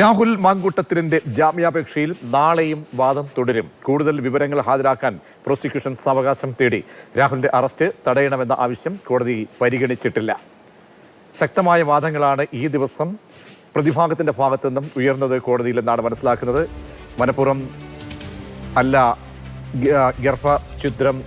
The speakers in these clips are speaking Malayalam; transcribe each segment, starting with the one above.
രാഹുൽ മാങ്കൂട്ടത്തിലിന്റെ ജാമ്യാപേക്ഷയിൽ നാളെയും വാദം തുടരും. കൂടുതൽ വിവരങ്ങൾ ഹാജരാക്കാൻ പ്രോസിക്യൂഷൻ സാവകാശം തേടി രാഹുലിന്റെ അറസ്റ്റ് തടയണമെന്ന ആവശ്യം കോടതി പരിഗണിച്ചിട്ടില്ല. ശക്തമായ വാദങ്ങളാണ് ഈ ദിവസം പ്രതിഭാഗത്തിന്റെ ഭാഗത്തു നിന്നും ഉയർന്നത് കോടതിയിൽ എന്നാണ് മനസ്സിലാക്കുന്നത്. മനഃപൂർവം അല്ല ചിത്രം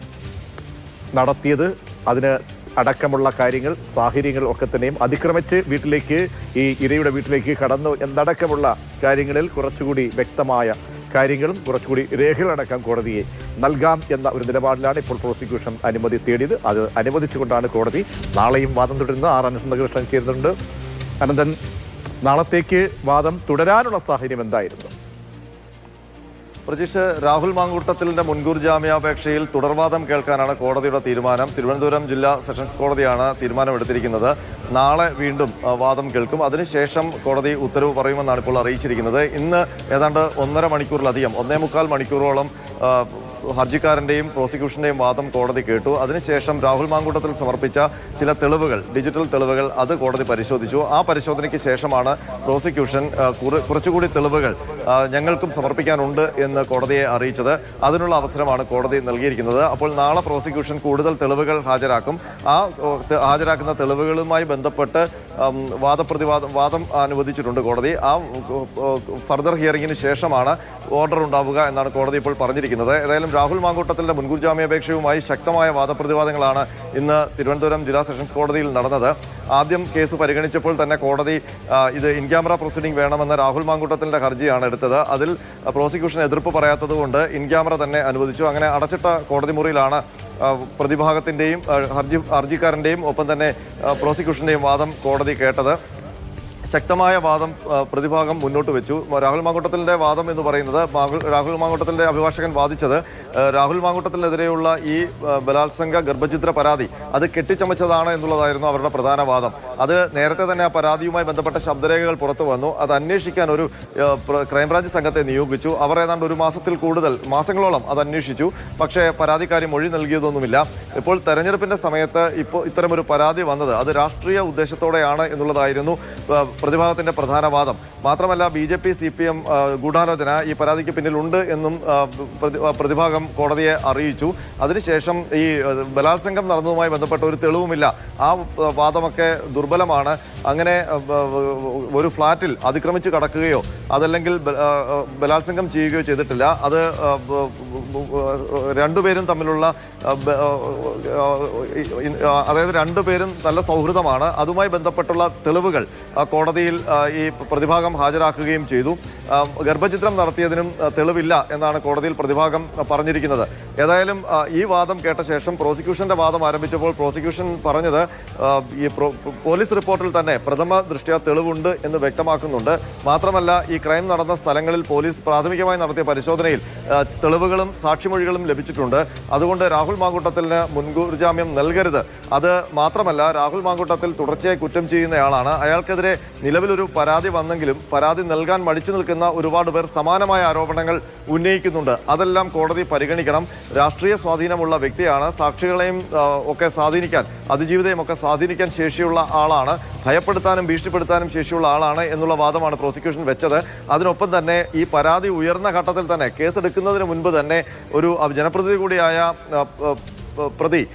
നടത്തിയത്. അതിന് അടക്കമുള്ള കാര്യങ്ങൾ സാഹചര്യങ്ങൾ ഒക്കെ തന്നെയും അതിക്രമിച്ച് വീട്ടിലേക്ക് ഈ ഇരയുടെ വീട്ടിലേക്ക് കടന്നു എന്നടക്കമുള്ള കാര്യങ്ങളിൽ കുറച്ചുകൂടി വ്യക്തമായ കാര്യങ്ങളും കുറച്ചുകൂടി രേഖകളടക്കം കോടതിയെ നൽകാം എന്ന ഒരു നിലപാടിലാണ് ഇപ്പോൾ പ്രോസിക്യൂഷൻ അനുമതി തേടിയത്. അത് അനുവദിച്ചുകൊണ്ടാണ് കോടതി നാളെയും വാദം തുടരുന്നത്. ആർ അനന്തകൃഷ്ണൻ ചേരുന്നുണ്ട്. അനന്തൻ നാളത്തേക്ക് വാദം തുടരാനുള്ള സാഹചര്യം എന്തായിരുന്നു? പ്രജീഷ് രാഹുൽ മാങ്കൂട്ടത്തിലിന്റെ മുൻകൂർ ജാമ്യാപേക്ഷയിൽ തുടർവാദം കേൾക്കാനാണ് കോടതിയുടെ തീരുമാനം. തിരുവനന്തപുരം ജില്ലാ സെഷൻസ് കോടതിയാണ് തീരുമാനമെടുത്തിരിക്കുന്നത്. നാളെ വീണ്ടും വാദം കേൾക്കും. അതിനുശേഷം കോടതി ഉത്തരവ് പറയുമെന്നാണ് ഇപ്പോൾ അറിയിച്ചിരിക്കുന്നത്. ഇന്ന് ഏതാണ്ട് ഒന്നര മണിക്കൂറിലധികം ഒന്നേ മുക്കാൽ മണിക്കൂറോളം ആ, ഹർജിക്കാരന്റെയും പ്രോസിക്യൂഷന്റെയും വാദം കോടതി കേട്ടു. അതിനുശേഷം രാഹുൽ മാങ്കൂട്ടത്തിൽ സമർപ്പിച്ച ചില തെളിവുകൾ ഡിജിറ്റൽ തെളിവുകൾ അത് കോടതി പരിശോധിച്ചു. ആ പരിശോധനയ്ക്ക് ശേഷമാണ് പ്രോസിക്യൂഷൻ കുറച്ചുകൂടി തെളിവുകൾ ഞങ്ങൾക്കും സമർപ്പിക്കാനുണ്ട് എന്ന് കോടതിയെ അറിയിച്ചത്. അതിനുള്ള അവസരമാണ് കോടതി നൽകിയിരിക്കുന്നത്. അപ്പോൾ നാളെ പ്രോസിക്യൂഷൻ കൂടുതൽ തെളിവുകൾ ഹാജരാക്കും. ആ ഹാജരാക്കുന്ന തെളിവുകളുമായി ബന്ധപ്പെട്ട് വാദപ്രതിവാദം വാദം അനുവദിച്ചിട്ടുണ്ട് കോടതി. ആ ഫർദർ ഹിയറിംഗിന് ശേഷമാണ് ഓർഡർ ഉണ്ടാവുക എന്നാണ് കോടതി ഇപ്പോൾ പറഞ്ഞിരിക്കുന്നത്. ഏതായാലും രാഹുൽ മാങ്കൂട്ടത്തിന്റെ മുൻകൂർ ജാമ്യാപേക്ഷയുമായി ശക്തമായ വാദപ്രതിവാദങ്ങളാണ് ഇന്ന് തിരുവനന്തപുരം ജില്ലാ സെഷൻസ് കോടതിയിൽ നടന്നത്. ആദ്യം കേസ് പരിഗണിച്ചപ്പോൾ തന്നെ കോടതി ഇത് ഇൻ ക്യാമറ പ്രൊസീഡിംഗ് വേണമെന്ന രാഹുൽ മാങ്കൂട്ടത്തിന്റെ ഹർജിയാണ് എടുത്തത്. അതിൽ പ്രോസിക്യൂഷൻ എതിർപ്പ് പറയാത്തതുകൊണ്ട് ഇൻ ക്യാമറ തന്നെ അനുവദിച്ചു. അങ്ങനെ അടച്ചിട്ട കോടതി മുറിയിലാണ് പ്രതിഭാഗത്തിന്റെയും ഹർജി ഹർജിക്കാരന്റെയും ഒപ്പം തന്നെ പ്രോസിക്യൂഷന്റെയും വാദം കോടതി കേട്ടത്. ശക്തമായ വാദം പ്രതിഭാഗം മുന്നോട്ട് വെച്ചു. രാഹുൽ മാങ്കൂട്ടത്തിന്റെ വാദം എന്ന് പറയുന്നത് രാഹുൽ മാങ്കൂട്ടത്തിന്റെ അഭിഭാഷകൻ വാദിച്ചത് രാഹുൽ മാങ്കൂട്ടത്തിനെതിരെയുള്ള ഈ ബലാത്സംഗ ഗർഭചിത്ര പരാതി അത് കെട്ടിച്ചമച്ചതാണ് എന്നുള്ളതായിരുന്നു അവരുടെ പ്രധാന വാദം. അത് നേരത്തെ തന്നെ ആ പരാതിയുമായി ബന്ധപ്പെട്ട ശബ്ദരേഖകൾ പുറത്തു വന്നു. അത് അന്വേഷിക്കാൻ ഒരു ക്രൈംബ്രാഞ്ച് സംഘത്തെ നിയോഗിച്ചു. അവർ ഏതാണ്ട് ഒരു മാസത്തിൽ കൂടുതൽ മാസങ്ങളോളം അത് അന്വേഷിച്ചു. പക്ഷേ പരാതിക്കാരി മൊഴി നൽകിയതൊന്നുമില്ല. ഇപ്പോൾ തെരഞ്ഞെടുപ്പിന്റെ സമയത്ത് ഇപ്പോൾ ഇത്തരമൊരു പരാതി വന്നത് അത് രാഷ്ട്രീയ ഉദ്ദേശത്തോടെയാണ് എന്നുള്ളതായിരുന്നു പ്രതിഭാഗത്തിന്റെ പ്രധാന വാദം മാത്രമല്ല B J P C P M ഗൂഢാലോചന ഈ പരാതിക്ക് പിന്നിലുണ്ട് എന്നും പ്രതിഭാഗം കോടതിയെ അറിയിച്ചു. അതിനുശേഷം ഈ ബലാത്സംഗം നടന്നതുമായി ബന്ധപ്പെട്ട ഒരു തെളിവുമില്ല. ആ വാദമൊക്കെ ദുർബലമാണ്. അങ്ങനെ ഒരു ഫ്ളാറ്റിൽ അതിക്രമിച്ച് കടക്കുകയോ അതല്ലെങ്കിൽ ബലാത്സംഗം ചെയ്യുകയോ ചെയ്തിട്ടില്ല. അത് രണ്ടുപേരും തമ്മിലുള്ള അതായത് രണ്ടുപേരും നല്ല സൗഹൃദമാണ്. അതുമായി ബന്ധപ്പെട്ടുള്ള തെളിവുകൾ കോടതിയിൽ ഈ പ്രതിഭാഗം ഹാജരാക്കുകയും ചെയ്തു. ഗർഭചിത്രം നടത്തിയതിനും തെളിവില്ല എന്നാണ് കോടതിയിൽ പ്രതിഭാഗം പറഞ്ഞിരിക്കുന്നത്. ഏതായാലും ഈ വാദം കേട്ട ശേഷം പ്രോസിക്യൂഷന്റെ വാദം ആരംഭിച്ചപ്പോൾ പ്രോസിക്യൂഷൻ പറഞ്ഞത് ഈ പോലീസ് റിപ്പോർട്ടിൽ തന്നെ പ്രഥമ ദൃഷ്ട്യാ തെളിവുണ്ട് എന്ന് വ്യക്തമാക്കുന്നുണ്ട്. മാത്രമല്ല ഈ ക്രൈം നടന്ന സ്ഥലങ്ങളിൽ പോലീസ് പ്രാഥമികമായി നടത്തിയ പരിശോധനയിൽ തെളിവുകളും സാക്ഷിമൊഴികളും ലഭിച്ചിട്ടുണ്ട്. അതുകൊണ്ട് രാഹുൽ മാങ്കൂട്ടത്തിന് മുൻകൂർ ജാമ്യം നൽകരുത്. അത് മാത്രമല്ല രാഹുൽ മാങ്കൂട്ടത്തിൽ തുടർച്ചയായി കുറ്റം ചെയ്യുന്നയാളാണ്. അയാൾക്കെതിരെ നിലവിലൊരു പരാതി വന്നെങ്കിലും പരാതി നൽകാൻ മടിച്ചു നിൽക്കുന്ന ഒരുപാട് പേർ സമാനമായ ആരോപണങ്ങൾ ഉന്നയിക്കുന്നുണ്ട്. അതെല്ലാം കോടതി പരിഗണിക്കണം. രാഷ്ട്രീയ സ്വാധീനമുള്ള വ്യക്തിയാണ്. സാക്ഷികളെയും ഒക്കെ സ്വാധീനിക്കാൻ അതിജീവിതയും ഒക്കെ സ്വാധീനിക്കാൻ ശേഷിയുള്ള ആളാണ്. ഭയപ്പെടുത്താനും ഭീഷണിപ്പെടുത്താനും ശേഷിയുള്ള ആളാണ് എന്നുള്ള വാദമാണ് പ്രോസിക്യൂഷൻ വെച്ചത്. അതിനൊപ്പം തന്നെ ഈ പരാതി ഉയർന്ന ഘട്ടത്തിൽ തന്നെ കേസെടുക്കുന്നതിന് മുൻപ് തന്നെ ഒരു ജനപ്രതിനിധി കൂടിയായ പ്രതി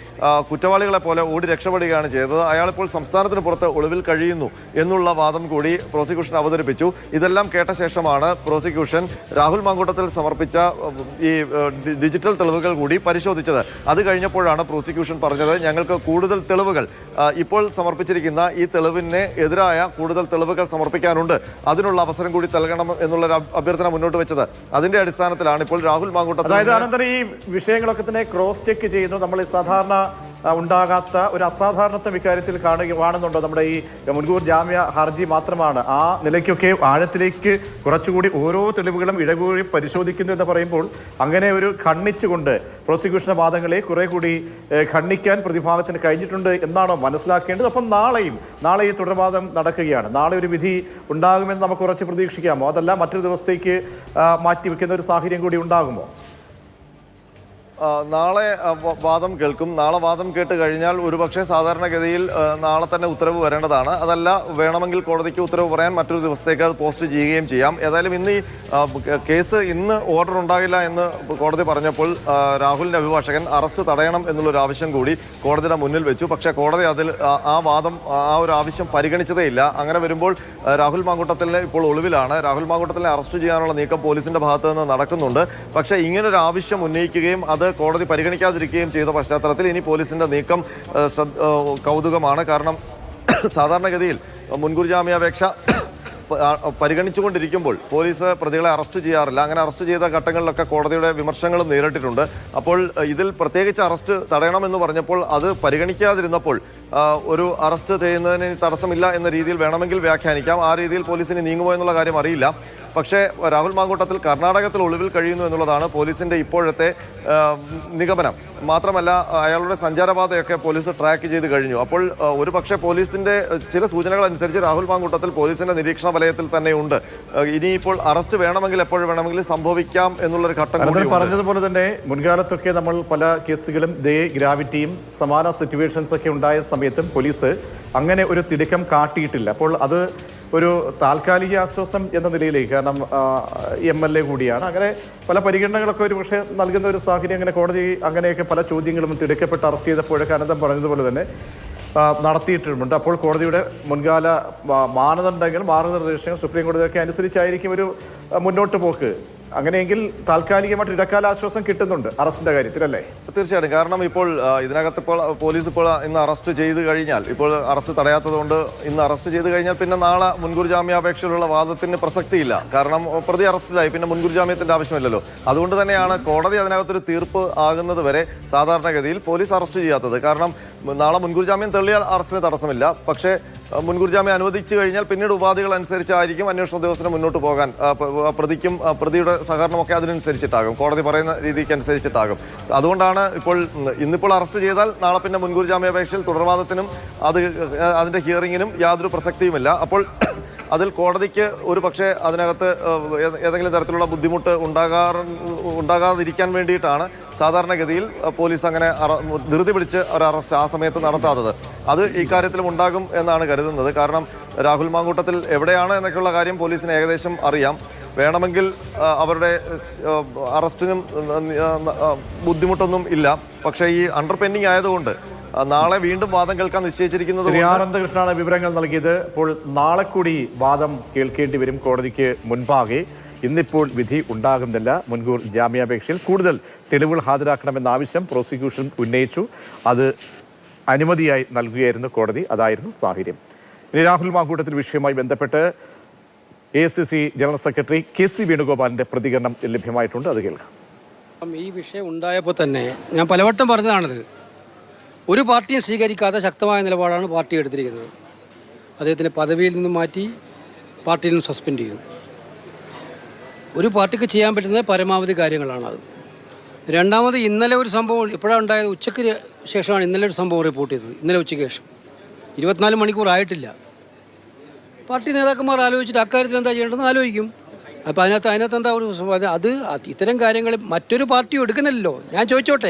കുറ്റവാളികളെ പോലെ ഓടി രക്ഷപ്പെടുകയാണ് ചെയ്തത്. അയാളിപ്പോൾ സംസ്ഥാനത്തിന് പുറത്ത് ഒളിവിൽ കഴിയുന്നു എന്നുള്ള വാദം കൂടി പ്രോസിക്യൂഷൻ അവതരിപ്പിച്ചു. ഇതെല്ലാം കേട്ട ശേഷമാണ് പ്രോസിക്യൂഷൻ രാഹുൽ മാങ്കൂട്ടത്തിൽ സമർപ്പിച്ച ഈ ഡിജിറ്റൽ തെളിവുകൾ കൂടി പരിശോധിച്ചത്. അത് കഴിഞ്ഞപ്പോഴാണ് പ്രോസിക്യൂഷൻ പറഞ്ഞത് ഞങ്ങൾക്ക് കൂടുതൽ തെളിവുകൾ. ഇപ്പോൾ സമർപ്പിച്ചിരിക്കുന്ന ഈ തെളിവിന് എതിരായ കൂടുതൽ തെളിവുകൾ സമർപ്പിക്കാനുണ്ട്. അതിനുള്ള അവസരം കൂടി നൽകണം എന്നുള്ളൊരു അഭ്യ- അഭ്യർത്ഥന മുന്നോട്ട് വെച്ചത്. അതിന്റെ അടിസ്ഥാനത്തിലാണ് ഇപ്പോൾ രാഹുൽ മാങ്കൂട്ടത്തിൽ അതായത് ഈ വിഷയങ്ങളൊക്കെ തന്നെ ക്രോസ് ചെക്ക് ചെയ്യുന്നു. നമ്മൾ സാധാരണ ഉണ്ടാകാത്ത ഒരു അസാധാരണത്വം ഇക്കാര്യത്തിൽ കാണുക കാണുന്നുണ്ടോ. നമ്മുടെ ഈ മുൻകൂർ ജാമ്യ ഹർജി മാത്രമാണ്. ആ നിലയ്ക്കൊക്കെ ആഴത്തിലേക്ക് കുറച്ചുകൂടി ഓരോ തെളിവുകളും ഇടകൂടി പരിശോധിക്കുന്നു എന്ന് പറയുമ്പോൾ അങ്ങനെ ഒരു ഖണ്ണിച്ചുകൊണ്ട് പ്രോസിക്യൂഷന്റെ വാദങ്ങളെ കുറെ കൂടി ഖണ്ണിക്കാൻ പ്രതിഭാവത്തിന് കഴിഞ്ഞിട്ടുണ്ട് എന്നാണോ മനസ്സിലാക്കേണ്ടത്. അപ്പം നാളെയും നാളെ ഈ തുടർവാദം നടക്കുകയാണ്. നാളെ ഒരു വിധി ഉണ്ടാകുമെന്ന് നമുക്ക് കുറച്ച് പ്രതീക്ഷിക്കാമോ? അതല്ല മറ്റൊരു ദിവസത്തേക്ക് മാറ്റിവെക്കുന്ന ഒരു സാഹചര്യം കൂടി ഉണ്ടാകുമോ? നാളെ വാദം കേൾക്കും. നാളെ വാദം കേട്ട് കഴിഞ്ഞാൽ ഒരുപക്ഷെ സാധാരണഗതിയിൽ നാളെ തന്നെ ഉത്തരവ് വരേണ്ടതാണ്. അതല്ല വേണമെങ്കിൽ കോടതിക്ക് ഉത്തരവ് പറയാൻ മറ്റൊരു ദിവസത്തേക്ക് അത് പോസ്റ്റ് ചെയ്യുകയും ചെയ്യാം. ഏതായാലും ഇന്ന് ഈ കേസ് ഇന്ന് ഓർഡർ ഉണ്ടാകില്ല എന്ന് കോടതി പറഞ്ഞപ്പോൾ രാഹുലിന്റെ അഭിഭാഷകൻ അറസ്റ്റ് തടയണം എന്നുള്ളൊരു ആവശ്യം കൂടി കോടതിയുടെ മുന്നിൽ വെച്ചു. പക്ഷേ കോടതി അതിൽ ആ- വാദം ആ ഒരു ആവശ്യം പരിഗണിച്ചതേ ഇല്ല. അങ്ങനെ വരുമ്പോൾ രാഹുൽ മാങ്കൂട്ടത്തിലെ ഇപ്പോൾ ഒളിവിലാണ്. രാഹുൽ മാങ്കൂട്ടത്തിലെ അറസ്റ്റ് ചെയ്യാനുള്ള നീക്കം പോലീസിന്റെ ഭാഗത്ത് നിന്ന് നടക്കുന്നുണ്ട്. പക്ഷേ ഇങ്ങനൊരു ആവശ്യം ഉന്നയിക്കുകയും അത് കോടതി പരിഗണിക്കാതിരിക്കുകയും ചെയ്ത പശ്ചാത്തലത്തിൽ ഇനി പോലീസിന്റെ നീക്കം കൗതുകമാണ്. കാരണം സാധാരണഗതിയിൽ മുൻകൂർ ജാമ്യാപേക്ഷ പരിഗണിച്ചുകൊണ്ടിരിക്കുമ്പോൾ പോലീസ് പ്രതികളെ അറസ്റ്റ് ചെയ്യാറില്ല. അങ്ങനെ അറസ്റ്റ് ചെയ്ത ഘട്ടങ്ങളിലൊക്കെ കോടതിയുടെ വിമർശനങ്ങളും നേരിട്ടിട്ടുണ്ട്. അപ്പോൾ ഇതിൽ പ്രത്യേകിച്ച് അറസ്റ്റ് തടയണമെന്ന് പറഞ്ഞപ്പോൾ അത് പരിഗണിക്കാതിരുന്നപ്പോൾ ഒരു അറസ്റ്റ് ചെയ്യുന്നതിന് തടസ്സമില്ല എന്ന രീതിയിൽ വേണമെങ്കിൽ വ്യാഖ്യാനിക്കാം. ആ രീതിയിൽ പോലീസിന് നീങ്ങുമോ എന്നുള്ള കാര്യം അറിയില്ല. പക്ഷേ രാഹുൽ മാങ്കൂട്ടത്തിൽ കർണാടകത്തിൽ ഒളിവിൽ കഴിയുന്നു എന്നുള്ളതാണ് പോലീസിന്റെ ഇപ്പോഴത്തെ നിഗമനം. മാത്രമല്ല അയാളുടെ സഞ്ചാരപാതയൊക്കെ പോലീസ് ട്രാക്ക് ചെയ്ത് കഴിഞ്ഞു. അപ്പോൾ ഒരു പക്ഷേ പോലീസിന്റെ ചില സൂചനകൾ അനുസരിച്ച് രാഹുൽ മാങ്കൂട്ടത്തിൽ പോലീസിന്റെ നിരീക്ഷണ വലയത്തിൽ തന്നെയുണ്ട് ഇനിയിപ്പോൾ അറസ്റ്റ് വേണമെങ്കിൽ എപ്പോഴും വേണമെങ്കിൽ സംഭവിക്കാം എന്നുള്ളൊരു ഘട്ടം പറഞ്ഞതുപോലെ തന്നെ മുൻകാലത്തൊക്കെ നമ്മൾ പല കേസുകളും ദേ ഗ്രാവിറ്റിയും സമാന സിറ്റുവേഷൻസ് ഒക്കെ ഉണ്ടായ സമയത്തും പോലീസ് അങ്ങനെ ഒരു തിടുക്കം കാട്ടിയിട്ടില്ല. അപ്പോൾ അത് ഒരു താൽക്കാലിക ആശ്വാസം എന്ന നിലയിലേക്ക് കാരണം എം എൽ എ കൂടിയാണ്. അങ്ങനെ പല പരിഗണനകളൊക്കെ ഒരു പക്ഷേ നൽകുന്ന ഒരു സാഹചര്യം അങ്ങനെ കോടതി അങ്ങനെയൊക്കെ പല ചോദ്യങ്ങളും തിടുക്കപ്പെട്ട് അറസ്റ്റ് ചെയ്തപ്പോഴൊക്കെ അനന്തം പറഞ്ഞതുപോലെ തന്നെ നടത്തിയിട്ടുമുണ്ട് അപ്പോൾ കോടതിയുടെ മുൻകാല മാനദണ്ഡങ്ങൾ മാർഗനിർദ്ദേശങ്ങൾ സുപ്രീം കോടതിയൊക്കെ അനുസരിച്ചായിരിക്കും ഒരു മുന്നോട്ട് പോക്ക്. അങ്ങനെയെങ്കിൽ താൽക്കാലികമായിട്ട് ഇടക്കാല ആശ്വാസം കിട്ടുന്നുണ്ട് അറസ്റ്റിന്റെ കാര്യത്തിൽ അല്ലേ തീർച്ചയായിട്ടും. കാരണം ഇപ്പോൾ ഇതിനകത്ത് ഇപ്പോൾ പോലീസ് ഇപ്പോൾ ഇന്ന് അറസ്റ്റ് ചെയ്ത് കഴിഞ്ഞാൽ ഇപ്പോൾ അറസ്റ്റ് തടയാത്തതുകൊണ്ട് ഇന്ന് അറസ്റ്റ് ചെയ്ത് കഴിഞ്ഞാൽ പിന്നെ നാളെ മുൻകൂർ ജാമ്യാപേക്ഷയിലുള്ള വാദത്തിന് പ്രസക്തിയില്ല. കാരണം പ്രതി അറസ്റ്റിലായി. പിന്നെ മുൻകൂർ ജാമ്യത്തിന്റെ ആവശ്യമില്ലല്ലോ. അതുകൊണ്ട് തന്നെയാണ് കോടതി അതിനകത്തൊരു തീർപ്പ് ആകുന്നത് വരെ സാധാരണഗതിയിൽ പോലീസ് അറസ്റ്റ് ചെയ്യാത്തത്. കാരണം നാളെ മുൻകൂർ ജാമ്യം തെളിയാൽ അറസ്റ്റിന് തടസ്സമില്ല. പക്ഷേ മുൻകൂർ ജാമ്യം അനുവദിച്ചു കഴിഞ്ഞാൽ പിന്നീട് ഉപാധികൾ അനുസരിച്ചായിരിക്കും അന്വേഷണ ഉദ്യോഗസ്ഥന് മുന്നോട്ട് പോകാൻ പ്രതിക്കും പ്രതിയുടെ സഹകരണമൊക്കെ അതിനനുസരിച്ചിട്ടാകും. കോടതി പറയുന്ന രീതിക്ക് അനുസരിച്ചിട്ടാകും അതുകൊണ്ടാണ് ഇപ്പോൾ ഇന്നിപ്പോൾ അറസ്റ്റ് ചെയ്താൽ നാളെ പിന്നെ മുൻകൂർ ജാമ്യാപേക്ഷയിൽ തുടർവാദത്തിനും അത് അതിന്റെ ഹിയറിങ്ങിനും യാതൊരു പ്രസക്തിയുമില്ല. അപ്പോൾ അതിൽ കോടതിക്ക് ഒരു പക്ഷേ അതിനകത്ത് ഏതെങ്കിലും തരത്തിലുള്ള ബുദ്ധിമുട്ട് ഉണ്ടാകാറ ഉണ്ടാകാതിരിക്കാൻ വേണ്ടിയിട്ടാണ് സാധാരണഗതിയിൽ പോലീസ് അങ്ങനെ ധൃതി പിടിച്ച് ഒരു അറസ്റ്റ് ആ സമയത്ത് നടത്താത്തത്. അത് ഇക്കാര്യത്തിലും ഉണ്ടാകും എന്നാണ് കരുതുന്നത്. കാരണം രാഹുൽ മാങ്കൂട്ടത്തിൽ എവിടെയാണ് എന്നൊക്കെയുള്ള കാര്യം പോലീസിന് ഏകദേശം അറിയാം. വേണമെങ്കിൽ അവരുടെ അറസ്റ്റിനും ബുദ്ധിമുട്ടൊന്നും ഇല്ല. പക്ഷേ ഈ അണ്ടർ പെൻഡിങ് ആയതുകൊണ്ട് നാളെ വീണ്ടും വാദം കേൾക്കാൻ നിശ്ചയിച്ചിരിക്കുന്നത് ശ്രീ വിവരങ്ങൾ നൽകിയത്. അപ്പോൾ നാളെ കൂടി വാദം കേൾക്കേണ്ടി വരും കോടതിക്ക് മുൻപാകെ. ഇന്നിപ്പോൾ വിധി ഉണ്ടാകുന്നില്ല. മുൻകൂർ ജാമ്യാപേക്ഷയിൽ കൂടുതൽ തെളിവുകൾ ഹാജരാക്കണമെന്ന ആവശ്യം പ്രോസിക്യൂഷൻ ഉന്നയിച്ചു. അത് അനുമതിയായി നൽകുകയായിരുന്നു കോടതി. അതായിരുന്നു സാഹചര്യം ഇനി രാഹുൽ മാങ്കൂട്ടത്തിൽ വിഷയവുമായി ബന്ധപ്പെട്ട് A C C general secretary K C വേണുഗോപാലിന്റെ പ്രതികരണം ലഭ്യമായിട്ടുണ്ട്. അത് കേൾക്കാം. ഈ വിഷയം ഉണ്ടായപ്പോൾ തന്നെ ഞാൻ പലവട്ടം പറഞ്ഞതാണിത്. ഒരു പാർട്ടിയും സ്വീകരിക്കാത്ത ശക്തമായ നിലപാടാണ് പാർട്ടി എടുത്തിരിക്കുന്നത്. അദ്ദേഹത്തിന്റെ പദവിയിൽ നിന്നും മാറ്റി പാർട്ടിയിൽ നിന്ന് സസ്പെൻഡ് ചെയ്തു. ഒരു പാർട്ടിക്ക് ചെയ്യാൻ പറ്റുന്ന പരമാവധി കാര്യങ്ങളാണ് അത്. രണ്ടാമത് ഇന്നലെ ഒരു സംഭവം ഇപ്പോഴാണ് ഉണ്ടായത് ഉച്ചയ്ക്ക് ശേഷമാണ് ഇന്നലെ ഒരു സംഭവം റിപ്പോർട്ട് ചെയ്തത്. ഇന്നലെ ഉച്ചയ്ക്ക് ശേഷം. ഇരുപത്തിനാല് മണിക്കൂർ ആയിട്ടില്ല. പാർട്ടി നേതാക്കന്മാർ ആലോചിച്ചിട്ട് അക്കാര്യത്തിൽ എന്താ ചെയ്യേണ്ടതെന്ന് ആലോചിക്കും. അപ്പോൾ അതിനകത്ത് അതിനകത്ത് എന്താ ഒരു അത് ഇത്തരം കാര്യങ്ങൾ മറ്റൊരു പാർട്ടിയും എടുക്കുന്നില്ലല്ലോ. ഞാൻ ചോദിച്ചോട്ടെ.